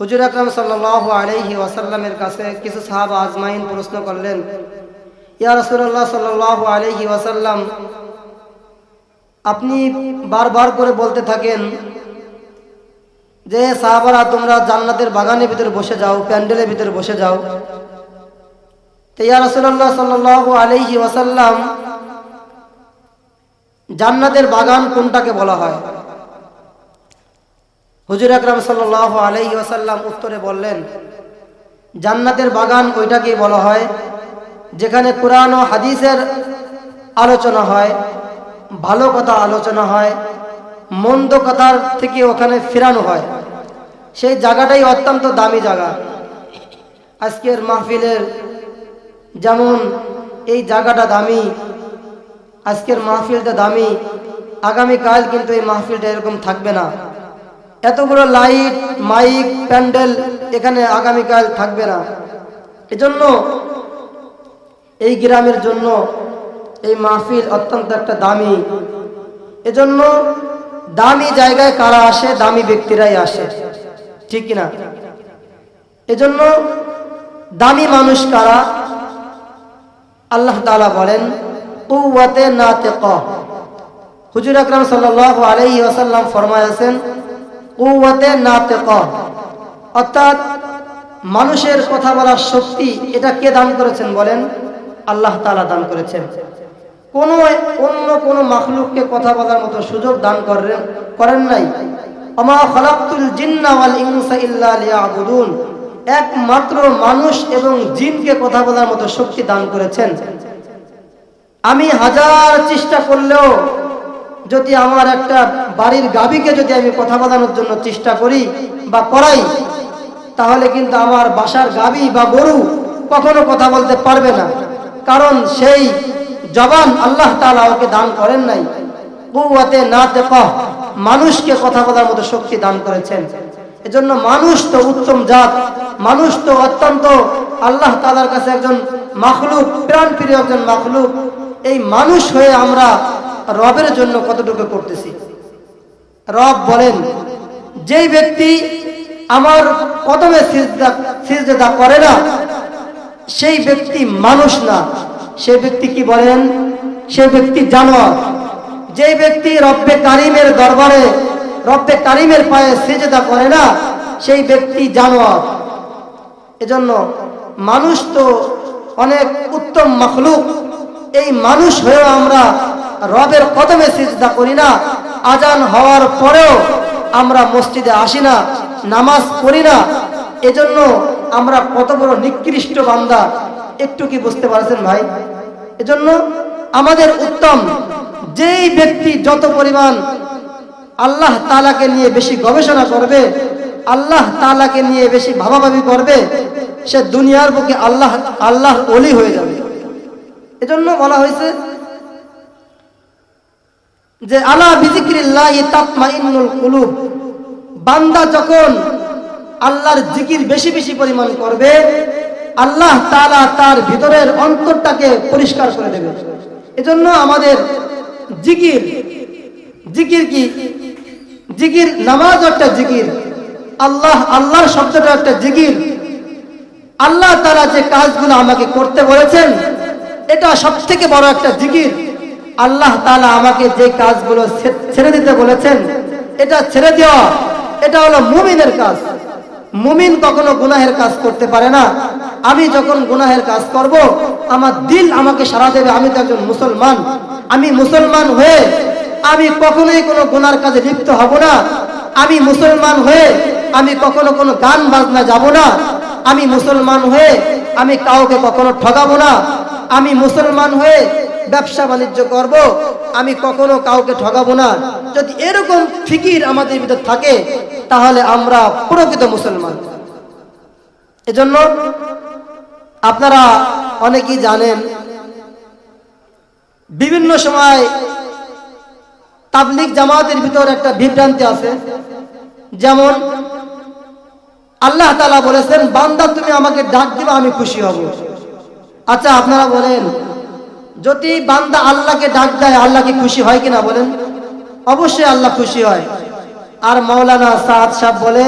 হুজুর আকরম সাল্লাহ আলহি ওয়াসাল্লামের কাছে কিছু সাহাব আজমাইন প্রশ্ন করলেন, ইয়া রসুল্লাহ সাল্লাহ আলহি ওয়াসাল্লাম, আপনি বারবার করে বলতে থাকেন যে সাহাবারা তোমরা জান্নাতের বাগানের ভিতরে বসে যাও, প্যান্ডেলের ভিতরে বসে যাও। তো ইয়া রসুল্লাহ সাল্লাহ আলহি ওয়াসাল্লাম, জান্নাতের বাগান কোনটাকে বলা হয়? হুজুর আকরাম সাল্লাহ আলহি ওয়াসাল্লাম উত্তরে বললেন, জান্নাতের বাগান ওইটাকেই বলা হয়, যেখানে কোরআন ও হাদিসের আলোচনা হয়, ভালো কথা আলোচনা হয়, মন্দ কথার থেকে ওখানে ফেরানো হয়। সেই জায়গাটাই অত্যন্ত দামি জায়গা। আজকের মাহফিলের যেমন এই জায়গাটা দামি, আজকের মাহফিলটা দামি, আগামীকাল কিন্তু এই মাহফিলটা এরকম থাকবে না। এতগুলো লাইট, মাইক, প্যান্ডেল এখানে আগামীকাল থাকবে না। এজন্য এই গ্রামের জন্য এই মাহফিল অত্যন্ত একটা দামি। এজন্য দামি জায়গায় কারা আসে, দামি ব্যক্তিরাই আসে। ঠিক না এজন্য দামি মানুষ কারা? আল্লাহ তালা বলেন কুয়াতে না তে হুজুর আকরাম সাল্লাহ আলাইহি আসাল্লাম ফরমায়াছেন কুয়াতে না তে অর্থাৎ মানুষের কথা বলার শক্তি এটা কে দান করেছেন বলেন? আল্লাহ তালা দান করেছেন। কোন অন্য কোন মাখলুককে কথা বলার মতো সুযোগ দান করেন করেন নাই। অমা খলাকুল জিন্না ওয়াল ইনসা ইল্লা একমাত্র মানুষ এবং জিনকে কথা বলার মতো শক্তি দান করেছেন। আমি হাজার চেষ্টা করলেও যদি আমার একটা বাড়ির গাবিকে যদি আমি কথা বলানোর জন্য চেষ্টা করি বা করাই, তাহলে কিন্তু আমার বাসার গাবি বা গরু কখনো কথা বলতে পারবে না। কারণ সেই জবান আল্লাহ তালা ওকে দান করেন নাই। বউয়াতে না দেখ মানুষকে কথা বলার মতো শক্তি দান করেছেন। এজন্য মানুষ তো উত্তম জাত, মানুষ তো অত্যন্ত আল্লাহ তালার কাছে একজন মাখলুক প্রাণ প্রিয় একজন মাখলুক। এই মানুষ হয়ে আমরা রবের জন্য কতটুকু করতেছি? রব বলেন, যেই ব্যক্তি আমার কদমে সিজদা করে না, সেই ব্যক্তি মানুষ না। সে ব্যক্তি কি বলেন? সে ব্যক্তি জানোয়ার। যে ব্যক্তি রব্বে কারিমের দরবারে, রব্বে কারিমের পায়ে সেজেদা করে না, সেই ব্যক্তি জানোয়ার। এজন্য মানুষ তো অনেক উত্তম মখলুক। এই মানুষ হয়েও আমরা রবের কদমে সিজদা করি না। আজান হওয়ার পরেও আমরা মসজিদে আসি না, নামাজ পড়ি না। এজন্য আমরা কত বড় নিকৃষ্ট বান্দা, একটু কি বুঝতে পারছেন ভাই? এজন্য আমাদের উত্তম, যেই ব্যক্তি যত পরিমাণ আল্লাহ তালাকে নিয়ে বেশি গবেষণা করবে, আল্লাহ তালাকে নিয়ে বেশি ভাবাভাবি করবে, সে দুনিয়ার বুকে আল্লাহ, আল্লাহর অলি হয়ে যাবে। এজন্য বলা হয়েছে যে আলা বিজিক্রিল্লাহ তাতমাইন্নুল কুলুব। বান্দা যখন আল্লাহর জিকির বেশি বেশি পরিমাণ করবে, আল্লাহ তালা তার ভিতরের অন্তরটাকে পরিষ্কার করে দেবে। এজন্য আমাদের জিকির জিকির কি? জিকির নামাজ একটা জিকির। আল্লাহ, আল্লাহর শব্দটা একটা জিকির। আল্লাহ তারা যে কাজগুলো আমাকে করতে বলেছেন, এটা সব থেকে বড় একটা জিকির। আল্লাহ তালা আমাকে যে কাজগুলো ছেড়ে দিতে বলেছেন, এটা ছেড়ে দেওয়া, এটা হলো মুমিনের কাজ। মুমিন কখনো গুনাহের কাজ করতে পারে না। আমি যখন গুনাহের কাজ করব, আমার দিল আমাকে সারা দেবে, আমি তো একজন মুসলমান। আমি মুসলমান হয়ে আমি কখনোই কোনো গুনার কাজে লিপ্ত হব না। আমি মুসলমান হয়ে আমি কখনো কোনো গান বাজনা যাব না। আমি মুসলমান হয়ে আমি কাউকে কখনো ঠগাবো না। আমি মুসলমান হয়ে ব্যবসা বাণিজ্য করব, আমি কখনো কাউকে ঠগাবো না। যদি এরকম ফিকির আমাদের ভিতর থাকে, তাহলে আমরা প্রকৃত মুসলমান। এজন্য আপনারা অনেকেই জানেন, বিভিন্ন সময় তাবলিক জামাতের ভিতর একটা বিভ্রান্তি আছে। যেমন আল্লাহ তালা বলেছেন, বান্দা তুমি আমাকে ডাক দিবা, আমি খুশি হব। আচ্ছা আপনারা বলেন যদি বান্দা আল্লাহকে ডাক দেয়, আল্লাহ কি খুশি হয় কিনা বলেন? অবশ্যই আল্লাহ খুশি হয়। আর মাওলানা সাদ সাহ বলে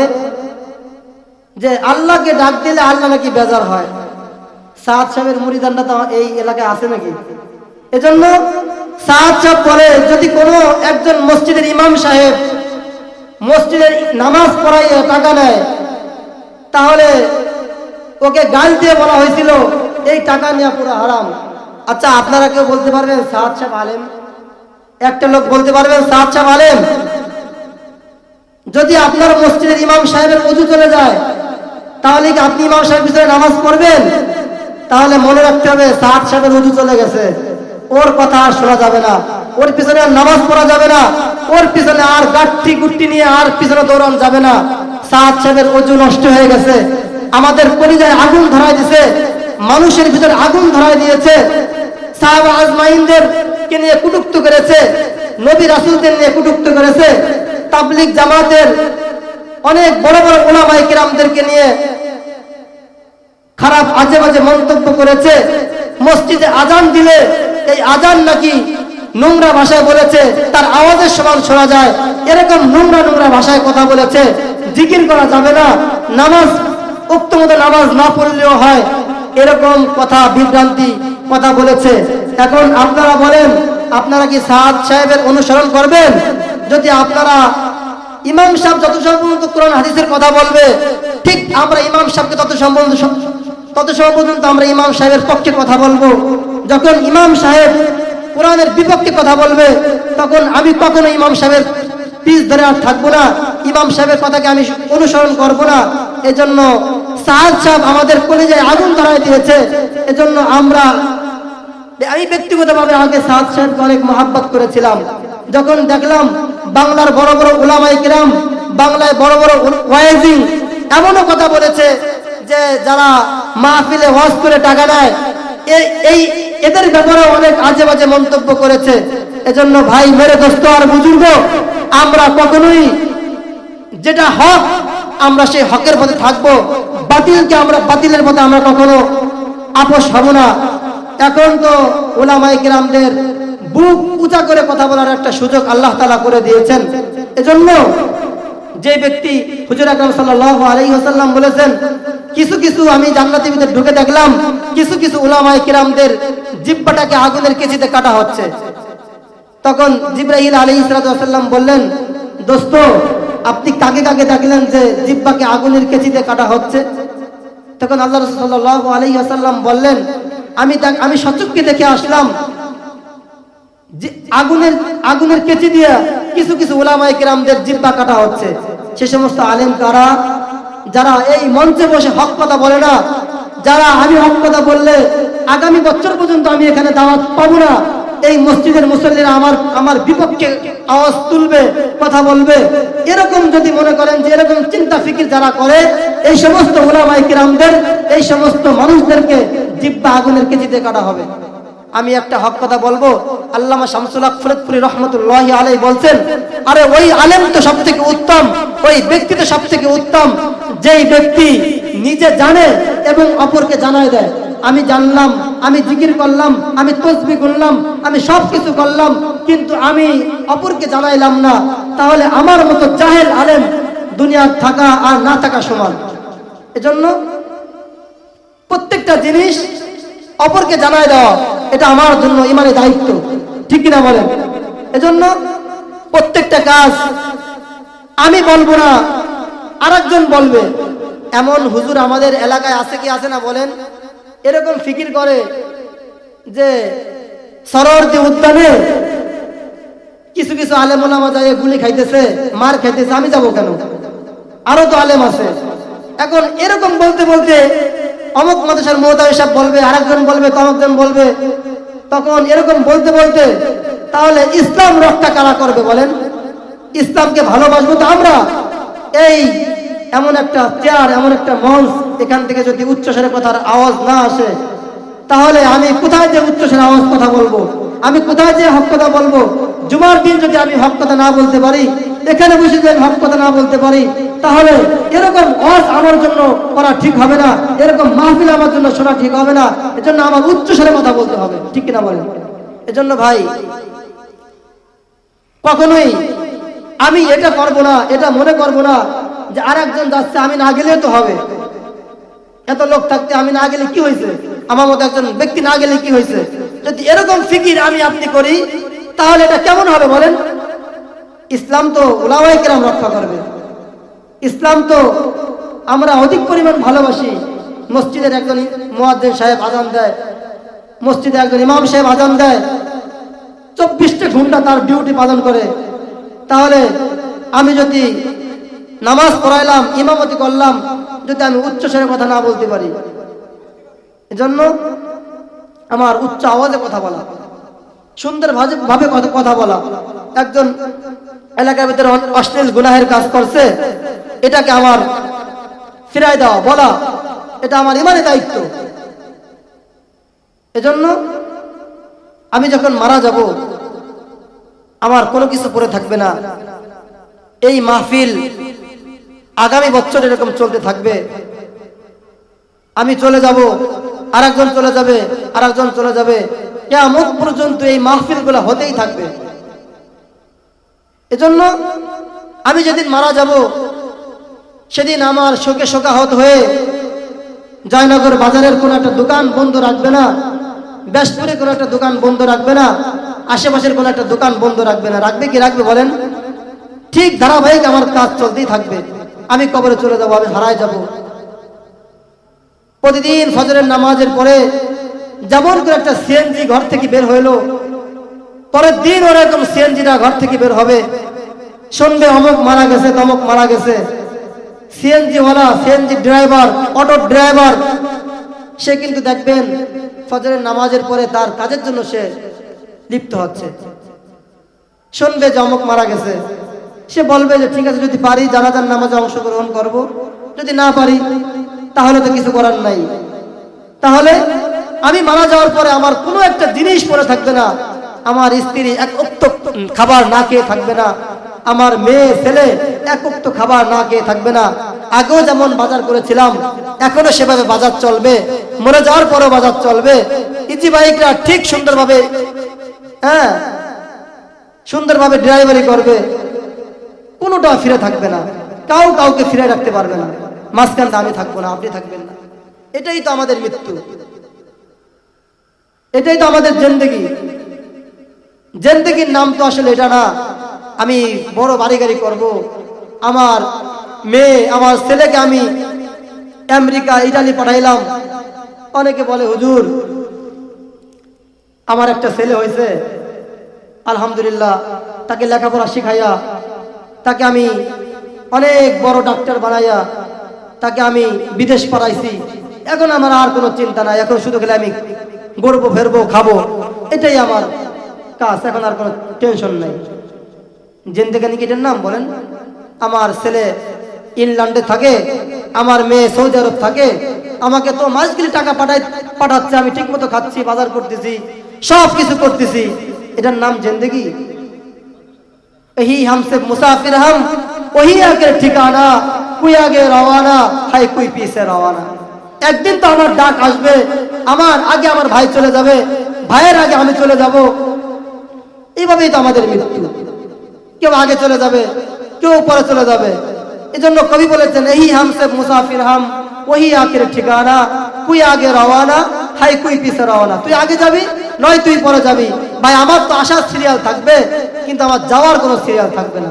যে, আল্লাহকে ডাক দিলে আল্লাহ নাকি বেজার হয়। সাদ সাহেবের মুড়িদানটা তো এই এলাকায় আছে নাকি? এজন্য সাদ সাহ বলে, যদি কোনো একজন মসজিদের ইমাম সাহেব মসজিদের নামাজ পড়াইয়ে টাকা নেয়, তাহলে ওকে গাল দিয়ে বলা হয়েছিল, এই টাকা নেওয়া পুরো হারাম। আচ্ছা আপনারা কেউ বলতে পারবেন, সাদ সাহেব আলেম? একটা লোক বলতে পারবেন, সাদ সাহেব আলেম? যদি আপনার মসজিদের ইমাম সাহেবের অজু চলে যায়, তাহলে কি আপনি ইমাম সাহেব পিছনে নামাজ পড়বেন? তাহলে মনে রাখতে হবে, সাদ সাহেবের অজু চলে গেছে। ওর কথা আর শোনা যাবে না। ওর পিছনে আর নামাজ পড়া যাবে না। ওর পিছনে আর গাঠি গুট্টি নিয়ে আর পিছনে দৌড়ান যাবে না। সাদ সাহেবের অজু নষ্ট হয়ে গেছে। আমাদের পরিযায় আগুন ধরাই দিয়েছে মানুষের ভিতরে আগুন ধরাই দিয়েছে। খারাপ আজে বাজে মন্তব্য করেছে। মসজিদে আজান দিলে এই আজান নাকি নোংরা ভাষায় বলেছে, তার আওয়াজের সমান শোনা যায়। এরকম নোংরা নোংরা ভাষায় কথা বলেছে। জিকির করা যাবে না, নামাজ উক্ত মতো নামাজ না পড়লেও হয়। এরকম কথা বিভ্রান্তি কথা বলেছে। এখন আপনারা বলেন, আপনারা কি সাদ সাহেবের অনুসরণ করবেন? যদি আপনারা ইমাম সাহেব যত সম্পর্ক কোরআন হাদিসের কথা বলবে, ঠিক আমরা ইমাম সাহেবকে তত সম্বন্ধ তত সময় আমরা ইমাম সাহেবের পক্ষে কথা বলব। যখন ইমাম সাহেব কোরআনের বিপক্ষে কথা বলবে, তখন আমি কখনো ইমাম সাহেবের পিস ধরে আর থাকব না। ইমাম সাহেবের কথাকে আমি অনুসরণ করব না। এজন্য সাহাদ সাহেব আমাদের কলেজে আগুন ধরাই দিয়েছে। এজন্য আমরা আমি ব্যক্তিগতভাবে আমাকে সাদ সাহেবকে অনেক মহাব্বত করেছিলাম। যখন দেখলাম বাংলার বড় বড় ওলামাই কিরাম, বাংলায় বড় বড় ওয়াইজিং এমনও কথা বলেছে যে যারা মাহফিলে ওয়াজ করে টাকা নেয় এই এদের ব্যাপারে অনেক আজে বাজে মন্তব্য করেছে। এজন্য ভাই, মেরে দোস্ত আর বুজুর্গ, আমরা কখনোই যেটা হক, আমরা সেই হকের পথে থাকব। বাতিলকে আমরা বাতিলের পথে আমরা কখনো আপোষ হব না। এখন তো ওলামাই গ্রামদের বুক উঁচা করে কথা বলার একটা সুযোগ আল্লাহ তালা করে দিয়েছেন। এজন্য যে ব্যক্তি হুজুর আকরাম সাল্লাল্লাহু আলাইহি ওয়াসাল্লাম বলেছেন, কিছু কিছু আমি জান্নাতের ভিতরে ঢুকে দেখলাম, কিছু কিছু উলামায়ে কিরামদের জিব্বাটাকে আগুনের কেচিতে কাটা হচ্ছে। তখন জিব্রাহিল আলাইহিস সালাম বললেন, দোস্ত, আপনি কাকে কাকে দেখলেন যে জিব্বাকে আগুনের কেচিতে কাটা হচ্ছে? তখন আল্লাহ সাল্লাল্লাহু আলাইহি ওয়াসাল্লাম বললেন আমি আমি সচক্ষে দেখে আসলাম যে আগুনের আগুনের কেচি দিয়ে কিছু কিছু ওলামাই কেরামদের জিব্বা কাটা হচ্ছে। সে সমস্ত আলেম কারা? যারা এই মঞ্চে বসে হক কথা বলে না, যারা আমি হক কথা বললে আগামী বছর পর্যন্ত আমি এখানে দাওয়াত পাবো না এই মসজিদের মুসল্লিরা আমার আমার বিপক্ষে আওয়াজ তুলবে, কথা বলবে। এরকম যদি মনে করেন যে এরকম চিন্তা ফিকির যারা করে, এই সমস্ত ওলামাই কিরামদের, এই সমস্ত মানুষদেরকে জিব্বা আগুনের কেজিতে কাটা হবে। আমি একটা হক কথা বলব। আল্লামা শামসুল হক ফরিদপুরি রহমতুল্লাহ আলাই বলছেন, আরে ওই আলেম তো সব থেকে উত্তম, ওই ব্যক্তি তো সব থেকে উত্তম। যেই ব্যক্তি নিজে জানে এবং অপরকে জানায় দেয় আমি জানলাম, আমি জিকির করলাম, আমি তসবি করলাম, আমি সব কিছু করলাম, কিন্তু আমি অপরকে জানাইলাম না। তাহলে আমার মতো জাহেল আলেম দুনিয়ার থাকা আর না থাকা সমান। এজন্য প্রত্যেকটা জিনিস অপরকে জানায় দেওয়া, এটা আমার জন্য ইমানের দায়িত্ব। ঠিক কিনা বলেন? এজন্য প্রত্যেকটা কাজ আমি বলব না, আরেকজন বলবে, এমন হুজুর আমাদের এলাকায় আছে কি আছে না বলেন? এরকম ফিকির করে যে সরোবর্তী উদ্যানে কিছু কিছু আলেম ওলামা যায় গুলি খাইতেছে, মার খাইতেছে, আমি যাব কেন? আরও তো আলেম আছে। এখন এরকম বলতে বলতে অমুক মাদেশের মহতা সাহেব বলবে, আরেকজন বলবে, তমকজন বলবে, তখন এরকম বলতে বলতে তাহলে ইসলাম রক্ষা কারা করবে বলেন? ইসলামকে ভালোবাসবো তো আমরা। এই এমন একটা চেয়ার, এমন একটা মঞ্চ এখান থেকে যদি উচ্চস্বরে কথার আওয়াজ না আসে, তাহলে আমি কোথায় যে উচ্চস্বরে আওয়াজ কথা বলব? আমি কোথায় যে হক কথা বলব? জুমার দিন যদি আমি হক কথা না বলতে পারি, এখানে বসে যদি আমি হক কথা না বলতে পারি, তাহলে এরকম ওয়াজ আমার জন্য করা ঠিক হবে না, এরকম মাহফিল আমার জন্য শোনা ঠিক হবে না। এজন্য আমার উচ্চস্বরে কথা বলতে হবে। ঠিক কিনা বলেন? এজন্য ভাই, কখনোই আমি এটা করব না, এটা মনে করব না যে আর একজন যাচ্ছে, আমি না গেলে তো হবে। এত লোক থাকতে আমি না গেলে কি হয়েছে? আমার মতো একজন ব্যক্তি না গেলে কি হয়েছে? যদি এরকম ফিকির আমি আপনি করি, তাহলে এটা কেমন হবে বলেন? ইসলাম তো উলামাই কেরাম রক্ষা করবে। ইসলাম তো আমরা অধিক পরিমাণ ভালোবাসি। মসজিদের একজন মোয়াজ্জেন সাহেব আজান দেয়। মসজিদে একজন ইমাম সাহেব আজান দেয়। চব্বিশটা ঘণ্টা তার ডিউটি পালন করে। তাহলে আমি যদি নামাজ পড়াইলাম, ইমামতি করলাম যদি আমি উচ্চ স্বরে কথা না বলতে পারি। এজন্য আমার উচ্চ আওয়াজে কথা বলা। সুন্দর ভাবে- কথা- বলা। একজন এলাকার ভিতরে অশ্লীল গুনাহের কাজ করছে, এটাকে আমার ফিরাই দেওয়া বলা। এটা আমার ইমানের দায়িত্ব। এজন্য আমি যখন মারা যাব, আমার কোনো কিছু পরে থাকবে না। এই মাহফিল আগামী বছর এরকম চলতে থাকবে। আমি চলে যাব আর চলে যাবে আর চলে যাবে। কেমন পর্যন্ত এই মাহফিলগুলো হতেই থাকবে। এজন্য আমি যেদিন মারা যাব, সেদিন আমার শোকে শোকাহত হয়ে জয়নগর বাজারের কোনো একটা দোকান বন্ধ রাখবে না, ব্যাসপুরে কোনো একটা দোকান বন্ধ রাখবে না, আশেপাশের কোনো একটা দোকান বন্ধ রাখবে না। রাখবে কি রাখবে বলেন? ঠিক ধারাবাহিক আমার কাজ চলতেই থাকবে। আমি কবরে চলে যাব, আমি হারায় যাব। প্রতিদিন ফজরের নামাজের পরে যেমন করে একটা সিএনজি ঘর থেকে বের হইল, পরের দিন ওরকম সিএনজিটা ঘর থেকে বের হবে। শুনবে অমুক মারা গেছে, তমুক মারা গেছে। সিএনজি ওয়ালা সিএনজি ড্রাইভার, অটো ড্রাইভার, সে কিন্তু দেখবেন ফজরের নামাজের পরে তার কাজের জন্য সে লিপ্ত হচ্ছে। শুনবে যে অমুক মারা গেছে সে বলবে যে, ঠিক আছে, যদি পারি জানাজার নামাজে অংশগ্রহণ করব। যদি না পারি, তাহলে তো কিছু করার নাই। তাহলে আমি মারা যাওয়ার পরে আমার কোনো একটা জিনিস পরে থাকবে না। আমার স্ত্রী এক উক্ত খাবার না খেয়ে থাকবে না। আমার মেয়ে, ছেলে এক উক্ত খাবার না খেয়ে থাকবে না। আগেও যেমন বাজার করেছিলাম, এখনও সেভাবে বাজার চলবে। মরে যাওয়ার পরও বাজার চলবে। ইজি বাইকরা ঠিক সুন্দরভাবে হ্যাঁ সুন্দরভাবে ড্রাইভারি করবে। কোনোটা ফিরে থাকবে না। কাউ কাউকে ফিরে রাখতে পারবে না। মাঝখানটা আমি থাকব না, আপনি থাকবেন না। এটাই তো আমাদের মৃত্যু। এটাই তো আমাদের জেন্দেগি। জেন্দেগির নাম তো আসলে এটা না। আমি বড় বাড়ি গাড়ি করব। আমার মেয়ে, আমার ছেলেকে আমি আমেরিকা, ইটালি পাঠাইলাম। অনেকে বলে, হুজুর, আমার একটা ছেলে হয়েছে। আলহামদুলিল্লাহ, তাকে লেখাপড়া শিখাইয়া তাকে আমি অনেক বড় ডাক্তার বানাইয়া তাকে আমি বিদেশ পাঠাইছি। এখন আমার আর কোনো চিন্তা নাই, এখন শুধু খেলে আমি গড়বো, ফেরবো, খাব, এটাই আমার কাজ, এখন আর কোনো টেনশন নাই। জেন্দেগানি কি এটার নাম বলেন? আমার ছেলে ইংল্যান্ডে থাকে, আমার মেয়ে সৌদি আরব থাকে, আমাকে তো মাসগুলি টাকা পাঠাই পাঠাচ্ছে, আমি ঠিক মতো খাচ্ছি, বাজার করতেছি সব কিছু করতেছি। এটার নাম জেন্দেগি? यही हमसे मुसाफिर हम वही आगे ठिकाना कोई आगे रवाना है कोई पीछे रवाना একদিন তো আমার ডাক আসবে আমার আগে আমার ভাই চলে যাবে ভাইয়ের আগে আমি চলে যাব এইভাবেই তো আমাদের মৃত্যু কেউ আগে চলে যাবে কেউ পরে চলে যাবে এই জন্য কবি বলেছেন এই হামসে মুসাফির হাম ওহি আখের ঠিকানা কুই আগে রওয়ানা হাই কুই পিছে রওয়ানা তুই আগে যাবি নয়, তুই পরে যাবি। ভাই, আমার তো আসার সিরিয়াল থাকবে, কিন্তু আমার যাওয়ার কোনো সিরিয়াল থাকবে না।